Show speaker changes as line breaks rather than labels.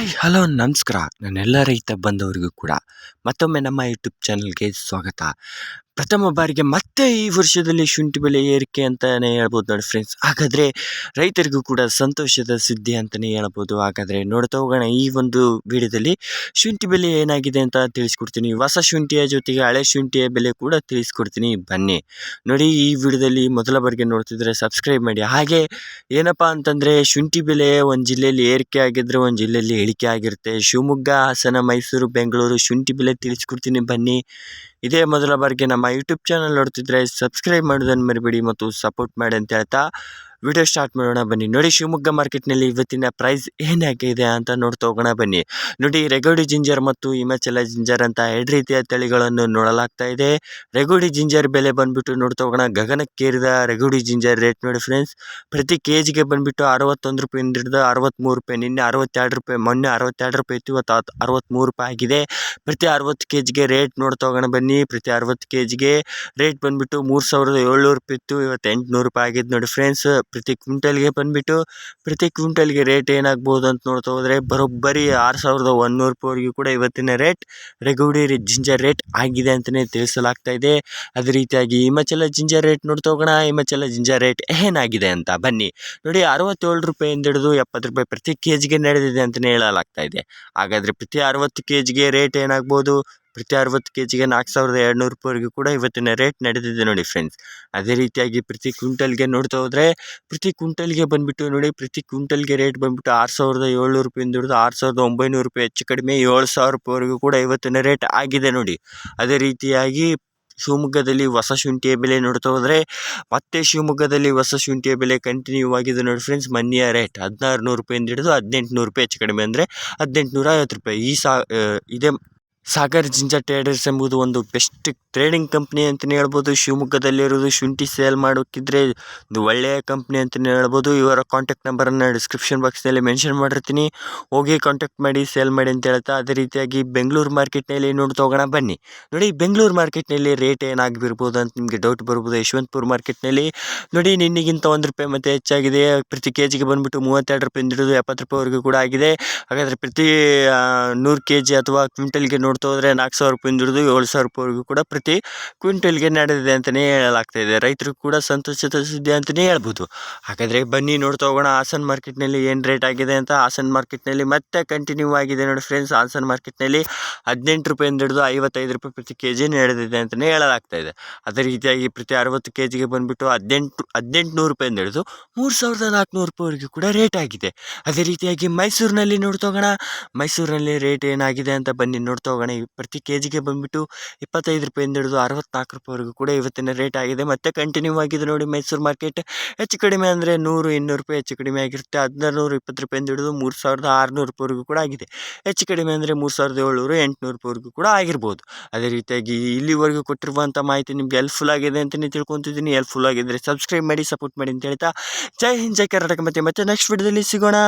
Hi hello ನಮಸ್ಕಾರ. ನನ್ನೆಲ್ಲ ರೈತ ಬಂದವರಿಗೂ ಕೂಡ ಮತ್ತೊಮ್ಮೆ ನಮ್ಮ ಯೂಟ್ಯೂಬ್ ಚಾನಲ್ಗೆ ಸ್ವಾಗತ. ಪ್ರಥಮ ಬಾರಿಗೆ ಮತ್ತೆ ಈ ವರ್ಷದಲ್ಲಿ ಶುಂಠಿ ಬೆಲೆ ಏರಿಕೆ ಅಂತಲೇ ಹೇಳ್ಬೋದು ನೋಡಿ ಫ್ರೆಂಡ್ಸ್ ಹಾಗಾದರೆ ರೈತರಿಗೂ ಕೂಡ ಸಂತೋಷದ ಸುದ್ದಿ ಅಂತಲೇ ಹೇಳ್ಬೋದು. ಹಾಗಾದರೆ ನೋಡ್ತಾ ಹೋಗೋಣ ಈ ಒಂದು ವಿಡಿಯೋದಲ್ಲಿ ಶುಂಠಿ ಬೆಲೆ ಏನಾಗಿದೆ ಅಂತ ತಿಳಿಸ್ಕೊಡ್ತೀನಿ. ಹೊಸ ಶುಂಠಿಯ ಜೊತೆಗೆ ಹಳೆ ಶುಂಠಿಯ ಬೆಲೆ ಕೂಡ ತಿಳಿಸ್ಕೊಡ್ತೀನಿ. ಬನ್ನಿ. ನೋಡಿ ಈ ವಿಡಿಯೋದಲ್ಲಿ ಮೊದಲ ಬಾರಿಗೆ ನೋಡ್ತಿದ್ರೆ ಸಬ್ಸ್ಕ್ರೈಬ್ ಮಾಡಿ. ಹಾಗೆ ಏನಪ್ಪ ಅಂತಂದರೆ ಶುಂಠಿ ಬೆಲೆ ಒಂದು ಜಿಲ್ಲೆಯಲ್ಲಿ ಏರಿಕೆ ಆಗಿದ್ದರೆ ಒಂದು ಜಿಲ್ಲೆಯಲ್ಲಿ ಇಳಿಕೆ ಆಗಿರುತ್ತೆ. ಶಿವಮೊಗ್ಗ, ಹಾಸನ, ಮೈಸೂರು, ಬೆಂಗಳೂರು ಶುಂಠಿ ಬೆಲೆ ತಿಳಿಸ್ಕೊಡ್ತೀನಿ. ಬನ್ನಿ. ಇದೇ ಮೊದಲ ಬಾರಿಗೆ ನಮ್ಮ ಯೂಟ್ಯೂಬ್ ಚಾನಲ್ ನೋಡ್ತಿದ್ರೆ ಸಬ್ಸ್ಕ್ರೈಬ್ ಮಾಡೋದನ್ನು ಮರಿಬೇಡಿ ಮತ್ತು ಸಪೋರ್ಟ್ ಮಾಡಿ ಅಂತ ಹೇಳ್ತಾ ವಿಡಿಯೋ ಸ್ಟಾರ್ಟ್ ಮಾಡೋಣ, ಬನ್ನಿ. ನೋಡಿ, ಶಿವಮೊಗ್ಗ ಮಾರ್ಕೆಟ್ನಲ್ಲಿ ಇವತ್ತಿನ ಪ್ರೈಸ್ ಏನಾಗಿದೆ ಅಂತ ನೋಡ್ತಾ ಹೋಗೋಣ, ಬನ್ನಿ. ನೋಡಿ, ರೆಗೋಡಿ ಜಿಂಜರ್ ಮತ್ತು ಹಿಮಾಚಲ ಜಿಂಜರ್ ಅಂತ ಎರಡು ರೀತಿಯ ತಳಿಗಳನ್ನು ನೋಡಲಾಗ್ತಾ ಇದೆ. ರೆಗೋಡಿ ಜಿಂಜರ್ ಬೆಲೆ ಬಂದ್ಬಿಟ್ಟು ನೋಡ್ತಾ ಹೋಗೋಣ. ಗಗನಕ್ಕೇರಿದ ರೆಗೋಡಿ ಜಿಂಜರ್ ರೇಟ್ ನೋಡಿ ಫ್ರೆಂಡ್ಸ್ ಪ್ರತಿ ಕೆ ಜಿಗೆ ಬಂದ್ಬಿಟ್ಟು ಅರವತ್ತೊಂದು ರೂಪಾಯಿಂದ ಹಿಡಿದು ಅರವತ್ತ್ಮೂರು ರೂಪಾಯಿ, ನಿನ್ನೆ ಅರವತ್ತೆರಡು ರೂಪಾಯಿ, ಮೊನ್ನೆ ಅರವತ್ತೆರಡು ರೂಪಾಯಿ ಇತ್ತು, ಇವತ್ತು ಅರವತ್ತ್ಮೂರು ರೂಪಾಯಿ ಆಗಿದೆ. ಪ್ರತಿ ಅರವತ್ತು ಕೆ ಜಿಗೆ ರೇಟ್ ನೋಡ್ತಾ ಹೋಗೋಣ, ಬನ್ನಿ. ಪ್ರತಿ ಅರವತ್ತು ಕೆ ಜಿಗೆ ರೇಟ್ ಬಂದ್ಬಿಟ್ಟು ಮೂರು ಸಾವಿರದ ಏಳ್ನೂರು ರೂಪಾಯಿ ಇತ್ತು, ಇವತ್ತು ಎಂಟುನೂರು ರೂಪಾಯಿ ಆಗಿದೆ ನೋಡಿ ಫ್ರೆಂಡ್ಸ್ ಪ್ರತಿ ಕ್ವಿಂಟಲ್ಗೆ ಬಂದ್ಬಿಟ್ಟು ಪ್ರತಿ ಕ್ವಿಂಟಲ್ಗೆ ರೇಟ್ ಏನಾಗ್ಬೋದು ಅಂತ ನೋಡ್ತಾ ಹೋದರೆ ಬರೋಬ್ಬರಿ ಆರು ಸಾವಿರದ ರೂಪಾಯಿವರೆಗೂ ಕೂಡ ಇವತ್ತಿನ ರೇಟ್ ರೆಗುಡಿ ಜಿಂಜರ್ ರೇಟ್ ಆಗಿದೆ ಅಂತಲೇ ತಿಳಿಸಲಾಗ್ತಾ ಇದೆ. ಅದೇ ರೀತಿಯಾಗಿ ಹಿಮಾಚಲ ಜಿಂಜರ್ ರೇಟ್ ನೋಡ್ತಾ ಹೋಗೋಣ. ಹಿಮಾಚಲ ಜಿಂಜರ್ ರೇಟ್ ಏನಾಗಿದೆ ಅಂತ ಬನ್ನಿ. ನೋಡಿ ಅರವತ್ತೇಳು ರೂಪಾಯಿಂದ ಹಿಡಿದು ಎಪ್ಪತ್ತು ರೂಪಾಯಿ ಪ್ರತಿ ಕೆ ಜಿಗೆ ನಡೆದಿದೆ ಅಂತಲೇ ಹೇಳಲಾಗ್ತಾ ಇದೆ. ಹಾಗಾದರೆ ಪ್ರತಿ ಅರವತ್ತು ಕೆ ಜಿಗೆ ರೇಟ್ ಏನಾಗ್ಬೋದು? ಪ್ರತಿ ಅರವತ್ತು ಕೆ ಜಿಗೆ ನಾಲ್ಕು ಸಾವಿರದ ಎರಡುನೂರು ರೂಪಾಯಿವರೆಗೂ ಕೂಡ ಇವತ್ತಿನ ರೇಟ್ ನಡೆದಿದೆ ನೋಡಿ ಫ್ರೆಂಡ್ಸ್ ಅದೇ ರೀತಿಯಾಗಿ ಪ್ರತಿ ಕ್ವಿಂಟಲ್ಗೆ ನೋಡ್ತಾ ಹೋದರೆ, ಪ್ರತಿ ಕ್ವಿಂಟಲ್ಗೆ ಬಂದುಬಿಟ್ಟು ನೋಡಿ, ಪ್ರತಿ ಕ್ವಿಂಟಲ್ಗೆ ರೇಟ್ ಬಂದುಬಿಟ್ಟು ಆರು ಸಾವಿರದ ಏಳ್ನೂರು ರೂಪಾಯಿಂದ ಹಿಡಿದು ಆರು ಸಾವಿರದ ಒಂಬೈನೂರು ರೂಪಾಯಿ ಹೆಚ್ಚು ಕಡಿಮೆ ಏಳು ಸಾವಿರ ರೂಪಾಯಿವರೆಗೂ ಕೂಡ ಇವತ್ತಿನ ರೇಟ್ ಆಗಿದೆ ನೋಡಿ. ಅದೇ ರೀತಿಯಾಗಿ ಶಿವಮೊಗ್ಗದಲ್ಲಿ ಹೊಸ ಶುಂಠಿಯ ಬೆಲೆ ನೋಡ್ತಾ ಹೋದರೆ, ಮತ್ತೆ ಶಿವಮೊಗ್ಗದಲ್ಲಿ ಹೊಸ ಶುಂಠಿಯ ಬೆಲೆ ಕಂಟಿನ್ಯೂ ಆಗಿದೆ ನೋಡಿ ಫ್ರೆಂಡ್ಸ್ ಮನ್ನಿಯ ರೇಟ್ ಹದಿನಾರು ನೂರು ರೂಪಾಯಿಂದ ಹಿಡಿದು ಹದಿನೆಂಟು ನೂರು ರೂಪಾಯಿ ಹೆಚ್ಚು ಕಡಿಮೆ ಅಂದರೆ ಹದಿನೆಂಟು ನೂರ ಐವತ್ತು ರೂಪಾಯಿ. ಈ ಸಾ ಇದೇ ಸಾಗರ್ ಜಿಂಜರ್ ಟ್ರೇಡರ್ಸ್ ಎಂಬುದು ಒಂದು ಬೆಸ್ಟ್ ಟ್ರೇಡಿಂಗ್ ಕಂಪ್ನಿ ಅಂತಲೇ ಹೇಳ್ಬೋದು. ಶಿವಮೊಗ್ಗದಲ್ಲಿರೋದು ಶುಂಠಿ ಸೇಲ್ ಮಾಡೋಕ್ಕಿದ್ರೆ ಒಂದು ಒಳ್ಳೆಯ ಕಂಪ್ನಿ ಅಂತಲೇ ಹೇಳ್ಬೋದು. ಇವರ ಕಾಂಟ್ಯಾಕ್ಟ್ ನಂಬರನ್ನು ಡಿಸ್ಕ್ರಿಪ್ಷನ್ ಬಾಕ್ಸ್ನಲ್ಲಿ ಮೆನ್ಷನ್ ಮಾಡಿರ್ತೀನಿ. ಹೋಗಿ ಕಾಂಟ್ಯಾಕ್ಟ್ ಮಾಡಿ, ಸೇಲ್ ಮಾಡಿ ಅಂತ ಹೇಳ್ತಾ ಅದೇ ರೀತಿಯಾಗಿ ಬೆಂಗಳೂರು ಮಾರ್ಕೆಟ್ನಲ್ಲಿ ನೋಡ್ತಾ ಹೋಗೋಣ ಬನ್ನಿ. ನೋಡಿ, ಬೆಂಗಳೂರು ಮಾರ್ಕೆಟ್ನಲ್ಲಿ ರೇಟ್ ಏನಾಗಿರ್ಬೋದು ಅಂತ ನಿಮಗೆ ಡೌಟ್ ಬರ್ಬೋದು. ಯಶವಂತಪುರ ಮಾರ್ಕೆಟ್ನಲ್ಲಿ ನೋಡಿ, ನಿನ್ನಿಗಿಂತ ಒಂದು ರೂಪಾಯಿ ಮತ್ತೆ ಹೆಚ್ಚಾಗಿದೆ. ಪ್ರತಿ ಕೆ ಜಿಗೆ ಬಂದುಬಿಟ್ಟು ಮೂವತ್ತೆರಡು ರೂಪಾಯಿ ಹಿಡಿದು ಎಪ್ಪತ್ತು ರೂಪಾಯಿವರೆಗೂ ಕೂಡ ಆಗಿದೆ. ಹಾಗಾದರೆ ಪ್ರತಿ ನೂರು ಕೆ ಜಿ ಅಥವಾ ಕ್ವಿಂಟಲ್ಗೆ ನೋಡ್ತಾ ಹೋದರೆ ನಾಲ್ಕು ಸಾವಿರ ರೂಪಾಯಿಂದ ಹಿಡಿದು ಏಳು ಸಾವಿರ ರೂಪಾಯಿವರೆಗೂ ಕೂಡ ಪ್ರತಿ ಕ್ವಿಂಟಲ್ಗೆ ನಡೆದಿದೆ ಅಂತಲೇ ಹೇಳಲಾಗ್ತಾ ಇದೆ. ರೈತರು ಕೂಡ ಸಂತೋಷದ ಸುದ್ದಿ ಅಂತಲೇ ಹೇಳ್ಬೋದು. ಹಾಗಾದರೆ ಬನ್ನಿ ನೋಡ್ತಾ ಹೋಗೋಣ. ಹಾಸನ ಮಾರ್ಕೆಟ್ನಲ್ಲಿ ಏನು ರೇಟ್ ಆಗಿದೆ ಅಂತ ಹಾಸನ್ ಮಾರ್ಕೆಟ್ನಲ್ಲಿ ಮತ್ತೆ ಕಂಟಿನ್ಯೂ ಆಗಿದೆ ನೋಡಿ ಫ್ರೆಂಡ್ಸ್. ಹಾಸನ್ ಮಾರ್ಕೆಟ್ನಲ್ಲಿ ಹದಿನೆಂಟು ರೂಪಾಯಿಂದ ಹಿಡಿದು ಐವತ್ತೈದು ರೂಪಾಯಿ ಪ್ರತಿ ಕೆ ಜಿ ನಡೆದಿದೆ ಅಂತಲೇ ಹೇಳಲಾಗ್ತಾ ಇದೆ. ಅದೇ ರೀತಿಯಾಗಿ ಪ್ರತಿ ಅರವತ್ತು ಕೆ ಜಿಗೆ ಬಂದುಬಿಟ್ಟು ಹದಿನೆಂಟು ಹದಿನೆಂಟು ನೂರು ರೂಪಾಯಿಂದ ಹಿಡಿದು ಮೂರು ಸಾವಿರದ ನಾಲ್ಕುನೂರು ರೂಪಾಯಿವರೆಗೂ ಕೂಡ ರೇಟ್ ಆಗಿದೆ. ಅದೇ ರೀತಿಯಾಗಿ ಮೈಸೂರಿನಲ್ಲಿ ನೋಡ್ತಾ ಹೋಗೋಣ. ಮೈಸೂರಿನಲ್ಲಿ ರೇಟ್ ಏನಾಗಿದೆ ಅಂತ ಬನ್ನಿ ನೋಡ್ತಾ ಈ ಪ್ರತಿ ಕೆ ಜಿಗೆ ಬಂದುಬಿಟ್ಟು ಇಪ್ಪತ್ತೈದು ರೂಪಾಯಿಂದ ಹಿಡಿದು ಅರವತ್ತ್ನಾಲ್ಕು ರೂಪಾಯಿವರೆಗೂ ಕೂಡ ಇವತ್ತಿನ ರೇಟ್ ಆಗಿದೆ. ಮತ್ತೆ ಕಂಟಿನ್ಯೂ ಆಗಿದೆ ನೋಡಿ ಮೈಸೂರು ಮಾರ್ಕೆಟ್ ಹೆಚ್ಚು ಕಡಿಮೆ ಅಂದರೆ ನೂರು, ಇನ್ನೂರು ರೂಪಾಯಿ ಹೆಚ್ಚು ಕಡಿಮೆ ಆಗಿರುತ್ತೆ. ಹದಿನಾರು ನೂರು ಇಪ್ಪತ್ತು ರೂಪಾಯಿಂದ ಹಿಡಿದು ಮೂರು ಸಾವಿರದ ಆರುನೂರು ರೂಪಾಯಿವರೆಗೂ ಕೂಡ ಆಗಿದೆ. ಹೆಚ್ಚು ಕಡಿಮೆ ಅಂದರೆ ಮೂರು ಸಾವಿರದ ಏಳ್ನೂರು, ಎಂಟುನೂರು ರೂಪಾಯಿವರೆಗೂ ಕೂಡ ಆಗಿರ್ಬೋದು. ಅದೇ ರೀತಿಯಾಗಿ ಇಲ್ಲಿವರೆಗೂ ಕೊಟ್ಟಿರುವಂಥ ಮಾಹಿತಿ ನಿಮ್ಗೆ ಹೆಲ್ಪ್ಫುಲ್ ಆಗಿದೆ ಅಂತಲೇ ತಿಳ್ಕೊತಿದ್ದೀನಿ. ಹೆಲ್ಪ್ಫುಲ್ ಆಗಿದ್ದರೆ ಸಬ್ಸ್ಕ್ರೈಬ್ ಮಾಡಿ ಸಪೋರ್ಟ್ ಮಾಡಿ ಅಂತ ಹೇಳ್ತಾ. ಜೈ ಹಿಂದ್, ಜೈ ಕರ್ನಾಟಕ. ಮತ್ತೆ ಮತ್ತೆ ನೆಕ್ಸ್ಟ್ ವಿಡಿಯೋದಲ್ಲಿ ಸಿಗೋಣ.